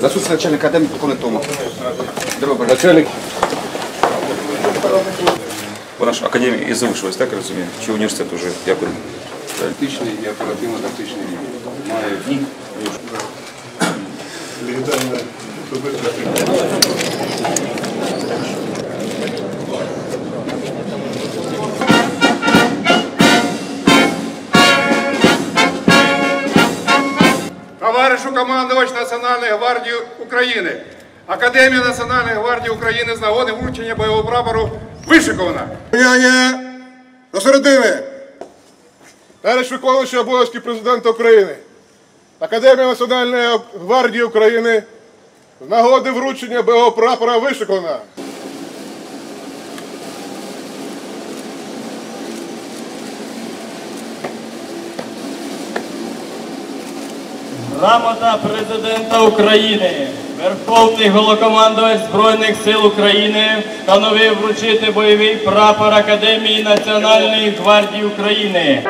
Заступник начальника академії полковник Тома. Начальник Вона ж академія і залишилась, так я розумію? Чи університет уже як він? тактичний і оперативно-тактичний рівень. Має дні. Товаришу командувач Національної гвардії України. Академія Національної гвардії України з нагоди вручення бойового прапору вишикована. До середини. Товариш виконуючий обов'язки президента України. Академія Національної гвардії України з нагоди вручення бойового прапора вишикована. Грамота президента України, Верховний Голокомандувач Збройних сил України встановив вручити бойовий прапор Академії Національної гвардії України.